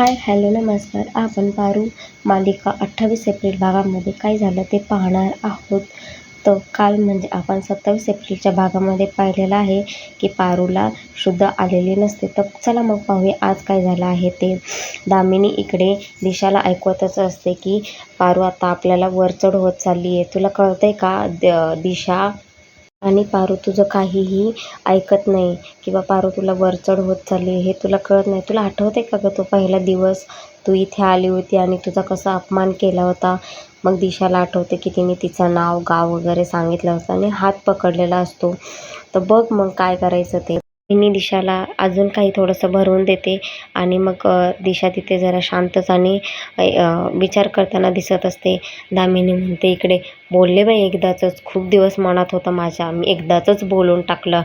Hi hello नमस्कार. आपण पारू मालिका अठ्ठावीस एप्रिल भागामध्ये काय झालं ते पाहणार आहोत. तर काल म्हणजे आपण सत्तावीस एप्रिलच्या भागामध्ये पाहिलेलं आहे की पारूला शुद्ध आलेली नसते. तर चला मग पाहूया आज काय झालं आहे ते. दामिनी इकडे दिशाला ऐकवतच असते की पारू आता आपल्याला वर चढ होत चालली आहे तुला कळतंय का द दिशा आणि पारू तुझं काहीही ऐकत नाही किंवा पारू तुला वरचढ होत चालली हे तुला कळत नाही. तुला आठवते का गं तो पहिला दिवस तू इथे आली होती आणि तुझा कसा अपमान केला होता? मग दिशाला आठवते की तिने तिचं नाव गाव वगैरे सांगितलं होतं आणि हात पकडलेला असतो. तर बघ मग काय करायचं ते. तिने दिशाला अजून काही थोडंसं भरवून देते आणि मग दिशा तिथे जरा शांतच आणि विचार करताना दिसत असते. दामिनी म्हणते इकडे बोलले बाई एकदाचंच. खूप दिवस मनात होतं माझ्या. मी एकदाचंच बोलून टाकलं.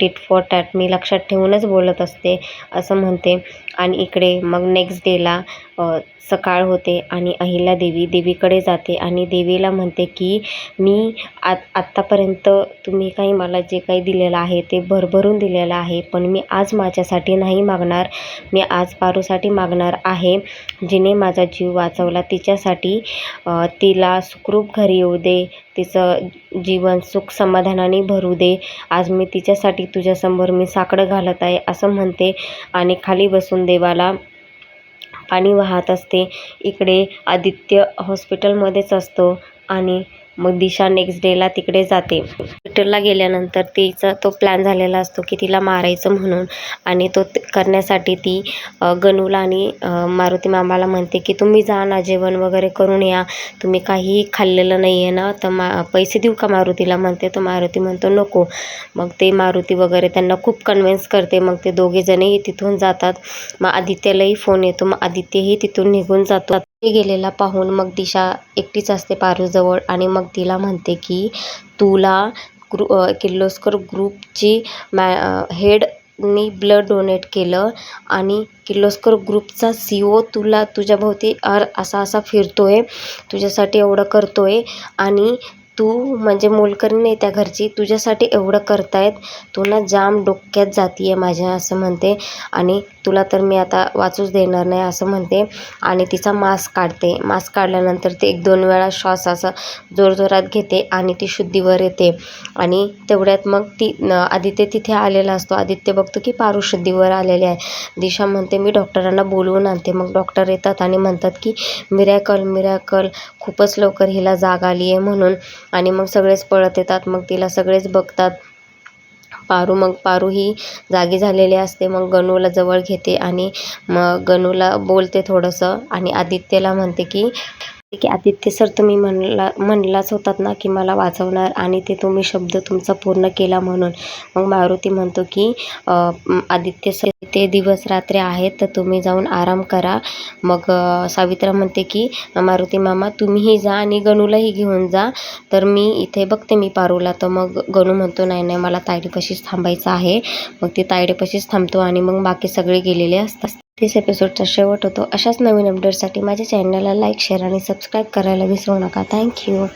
टिट फॉर टॅट मी लक्षात ठेवूनच बोलत असते असं म्हणते. आणि इकडे मग नेक्स्ट डेला सकाळ होते आणि अहिल्या देवी देवीकडे जाते आणि देवीला म्हणते की मी आत आत्तापर्यंत तुम्ही काही मला जे काही दिलेलं आहे ते भरभरून दिलेलं आहे पण मी आज माझ्यासाठी नाही मागणार. मी आज पारूसाठी मागणार आहे. जिने माझा जीव वाचवला तिच्यासाठी तिला सुखरूप घरी येऊ दे. तिचं जीवन सुख समाधानाने भरू दे. आज मी तिच्यासाठी तुझ्यासमोर मी साकडं घालत आहे असं म्हणते. आणि खाली बसून देवाला पाणी वाहत असते. इकडे आदित्य हॉस्पिटलमध्येच असतो. आणि मग दिशा नेक्स्ट डेला तिकडे जाते. हॉस्पिटलला गेल्यानंतर तिचा तो प्लॅन झालेला असतो की तिला मारायचं म्हणून. आणि तो करण्यासाठी ती अ, गणूला आणि मारुती मामाला म्हणते की तुम्ही जा ना जेवण वगैरे करून या. तुम्ही काहीही खाल्लेलं नाही आहे ना तर मा पैसे देऊ का मारुतीला? म्हणते. तर मारुती म्हणतो नको. मग ते मारुती वगैरे त्यांना खूप कन्व्हिन्स करते. मग ते दोघेजणही तिथून जातात. मग आदित्यलाही फोन येतो. मग आदित्यही तिथून निघून जातो. ते गेलेला पाहून मग दिशा एकटीच असते पारूजवळ आणि मग तिला म्हणते की तुला ग्रु किर्लोस्कर ग्रुपची मॅ हेडनी ब्लड डोनेट केलं आणि किर्लोस्कर ग्रुपचा सी ओ तुला तुझ्याभोवती अर असा असा फिरतो आहे तुझ्यासाठी एवढं करतो आहे आणि तू म्हणजे मोलकरी नाही त्या घरची तुझ्यासाठी एवढं करतायत. तू ना जाम डोक्यात जाती आहे माझ्या असं म्हणते. आणि तुला तर मी आता वाचूच देणार नाही असं म्हणते. आणि तिचा मास्क काढते. मास्क काढल्यानंतर ते एक दोन वेळा श्वास असा जोरजोरात घेते आणि ती शुद्धीवर येते. आणि तेवढ्यात मग ती आदित्य तिथे आलेला असतो. आदित्य बघतो की पारू शुद्धीवर आलेले आहे. दिशा म्हणते मी डॉक्टरांना बोलवून आणते. मग डॉक्टर येतात आणि म्हणतात की मिरॅकल मिरॅकल खूपच लवकर हिला जाग आली आहे म्हणून. आणि मग सगळेच पळत येतात. मग तिला सगळेच बघतात. पारू मग पारू ही जागी झालेली असते. मग गणूला जवळ घेते आणि मग गणूला बोलते थोडंसं आणि आदित्यला म्हणते की की आदित्य सर तुम्ही म्हणला म्हणलाच होतात ना की मला वाचवणार आणि ते तुम्ही शब्द तुमचा पूर्ण केला म्हणून. मग मारुती म्हणतो की आदित्य सर ते दिवस रात्री आहेत तर तुम्ही जाऊन आराम करा. मग सावित्रा म्हणते की मारुती मामा तुम्हीही जा आणि गणूलाही घेऊन जा. तर मी इथे बघते मी पारूला. तर मग गणू म्हणतो नाही नाही मला तायडीपाशीच थांबायचं आहे. मग ती तायडीपाशीच थांबतो आणि मग बाकी सगळे गेलेले असतात. तीस एपिसोडचा शेवट होतो. अशाच नवीन अपडेटसाठी माझ्या चॅनलला लाईक शेअर आणि सबस्क्राईब करायला विसरू नका. थँक्यू